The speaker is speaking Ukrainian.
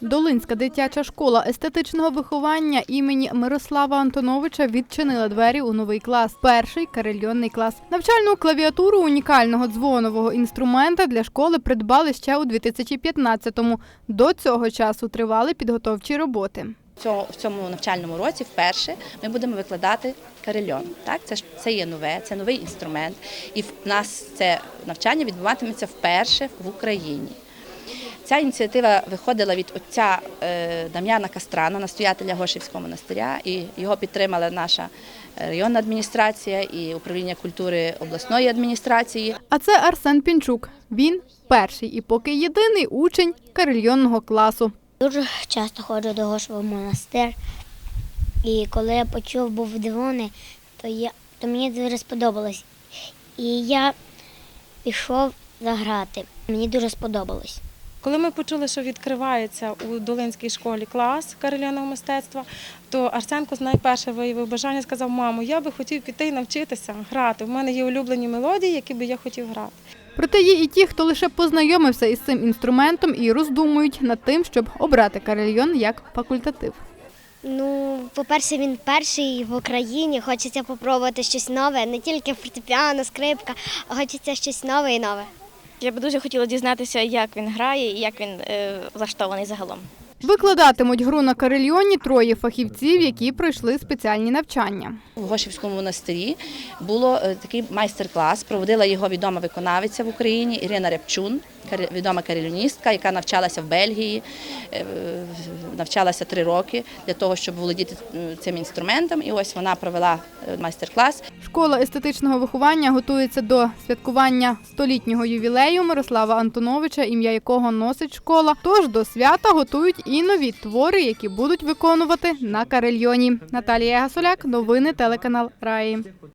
Долинська дитяча школа естетичного виховання імені Мирослава Антоновича відчинила двері у новий клас. Перший карельйонний клас. Навчальну клавіатуру унікального дзвонового інструмента для школи придбали ще у 2015-му. До цього часу тривали підготовчі роботи. В цьому навчальному році вперше ми будемо викладати карельон. Так, це ж це є нове, це новий інструмент, і в нас це навчання відбуватиметься вперше в Україні. Ця ініціатива виходила від отця е, Дам'яна Кастрана, настоятеля Гошівського монастиря, і його підтримала наша е, районна адміністрація і управління культури обласної адміністрації. А це Арсен Пінчук. Він перший і поки єдиний учень карельйонного класу. Дуже часто ходжу до Гошова в монастир. І коли я почув був дзвони, то, я, то мені дуже сподобалось. І я пішов заграти. Мені дуже сподобалось. Коли ми почули, що відкривається у Долинській школі клас карельйонного мистецтва, то Арсенко найперше виявив бажання, сказав, мамо, я би хотів піти і навчитися грати. У мене є улюблені мелодії, які би я хотів грати. Проте є і ті, хто лише познайомився із цим інструментом і роздумують над тим, щоб обрати карельйон як факультатив. Ну, по-перше, він перший в Україні. Хочеться спробувати щось нове, не тільки фортепіано, скрипка, а хочеться щось нове і нове. Я би дуже хотіла дізнатися, як він грає і як він е, влаштований загалом. Викладатимуть гру на карельйоні троє фахівців, які пройшли спеціальні навчання. В Гошівському монастирі було е, такий майстер-клас. Проводила його відома виконавиця в Україні Ірина Рябчун, каре- відома карельоністка, яка навчалася в Бельгії, е, навчалася три роки для того, щоб володіти цим інструментом. І ось вона провела е, майстер-клас. Школа естетичного виховання готується до святкування столітнього ювілею Мирослава Антоновича, ім'я якого носить школа. Тож до свята готують і нові твори, які будуть виконувати на карельйоні. Наталія Гасоляк, новини телеканал Раї.